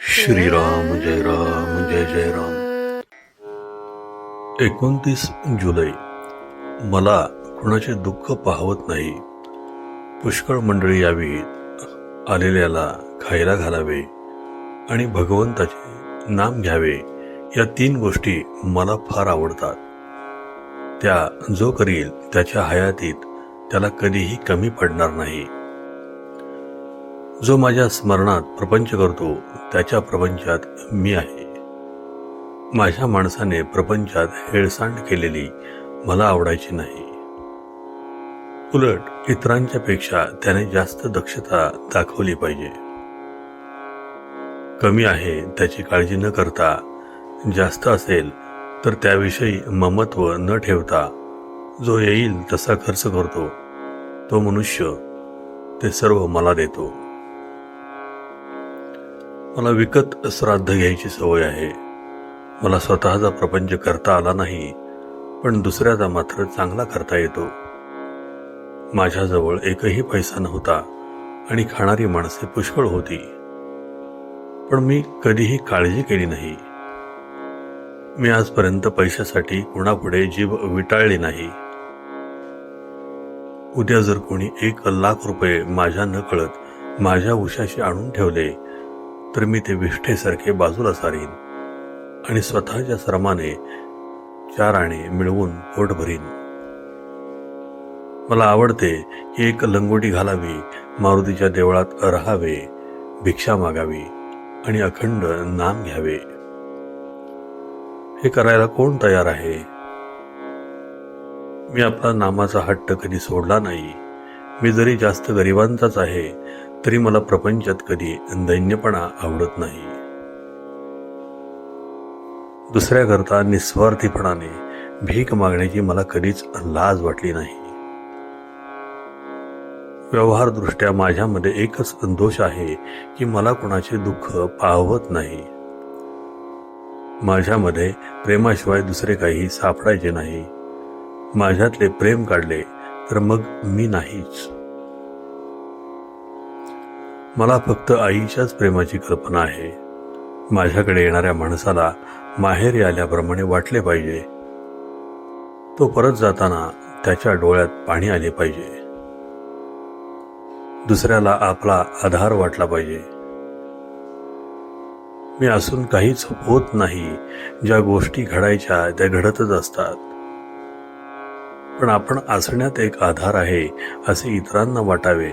श्रीराम जय राम जय जय राम। एकोणतीस जुलै. मला कुणाचे दुःख पाहवत नाही. पुष्कळ मंडळी यावीत आलेल्याला खायला घालावे आणि भगवंताचे नाम घ्यावे या तीन गोष्टी मला फार आवडतात. त्या जो करील त्याच्या हयातीत त्याला कधीही कमी पडणार नाही. जो माझ्या स्मरणात प्रपंच करतो त्याच्या प्रपंचात मी आहे. माझ्या माणसाने प्रपंचात हेळसांड केलेली मला आवडायची नाही. उलट इतरांच्या पेक्षा त्याने जास्त दक्षता दाखवली पाहिजे. कमी आहे त्याची काळजी न करता जास्त असेल तर त्याविषयी ममत्व न ठेवता जो येईल तसा खर्च करतो. तो मनुष्य ते सर्व मला देतो. मला विकत श्राद्ध घ्यायची सवय आहे. मला स्वतःचा प्रपंच करता आला नाही पण दुसऱ्याचा मात्र चांगला करता येतो. माझ्याजवळ एकही पैसा नव्हता आणि खाणारी माणसे पुष्कळ होती. पण मी कधीही काळजी केली नाही. मी आजपर्यंत पैशासाठी कुणापुढे जीव विटाळली नाही. उद्या जर कोणी एक लाख रुपये माझ्या नकळत माझ्या उशाशी आणून ठेवले तर मी ते विष्ठेसारखे बाजूला सारीन आणि स्वतःच्या श्रमाने चार आणे मिळवून पोट भरीन. मला आवडते की एक लंगोटी घालावी मारुतीच्या देवळात राहावे भिक्षा मागावी आणि अखंड नाम घ्यावे. हे करायला कोण तयार आहे? मी आपला नामाचा हट्ट कधी सोडला नाही. मी जरी जास्त गरिबांचाच आहे तरी मला प्रपंचात कधी दैन्यपणा आवडत नाही. दुसऱ्याकरता निस्वार्थीपणाने भीक मागण्याची मला कधीच लाज वाटली नाही. व्यवहारदृष्ट्या माझ्यामध्ये एकच दोष आहे की मला कुणाचे दुःख पाहवत नाही. माझ्यामध्ये प्रेमाशिवाय दुसरे काही सापडायचे नाही. माझ्यातले प्रेम काढले तर मग मी नाहीच. मला फक्त आईच्याच प्रेमाची कल्पना आहे. माझ्याकडे येणाऱ्या माणसाला माहेरी आल्याप्रमाणे वाटले पाहिजे. तो परत जाताना त्याच्या डोळ्यात पाणी आले पाहिजे. दुसऱ्याला आपला आधार वाटला पाहिजे. मी असून काहीच होत नाही ज्या गोष्टी घडायच्या त्या घडतच असतात. पण आपण असण्यात एक आधार आहे असे इतरांना वाटावे.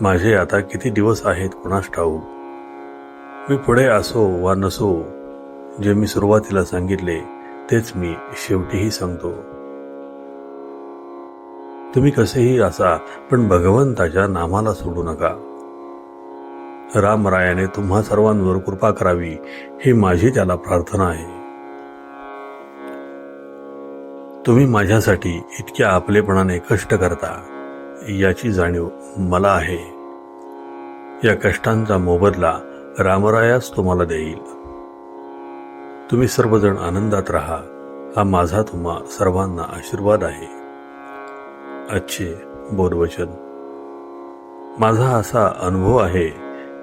माझे आता किती दिवस आहेत कुणास ठाऊक? मी पुढे असो वा नसो जे मी सुरुवातीला सांगितले तेच मी शेवटीही सांगतो. तुम्ही कसेही असा पण भगवंताच्या नामाला सोडू नका. रामरायाने तुम्हा सर्वांवर कृपा करावी ही माझी त्याला प्रार्थना आहे. तुम्ही माझ्यासाठी इतक्या आपलेपणाने कष्ट करता याची जाणीव मला आहे. या कष्टांचा मोबदला रामरायाच तुम्हाला देईल. तुम्ही सर्वजण आनंदात राहा हा माझा तुम्हा सर्वांना आशीर्वाद आहे. अच्छे बोधवचन. माझा असा अनुभव आहे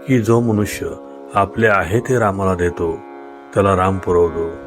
की जो मनुष्य आपले आहे ते रामाला देतो त्याला राम पुरवतो.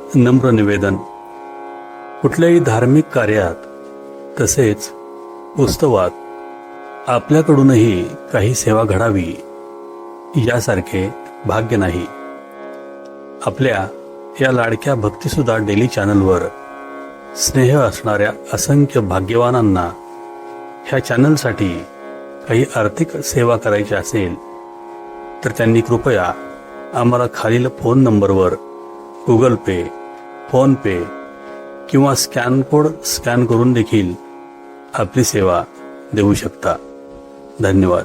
नम्र निवेदन. कुठल्याही धार्मिक कार्यात तसेच उत्सवात आपल्याकडूनही काही सेवा घडावी यासारखे भाग्य नाही. आपल्या या लाडक्या भक्तीसुद्धा डेली चॅनलवर स्नेह असणाऱ्या असंख्य भाग्यवानांना ह्या चॅनलसाठी काही आर्थिक सेवा करायची असेल तर त्यांनी कृपया आम्हाला खालील फोन नंबरवर गुगल पे फोनपे किंवा स्कॅन कोड स्कॅन करून देखील आपली सेवा देऊ शकता. धन्यवाद.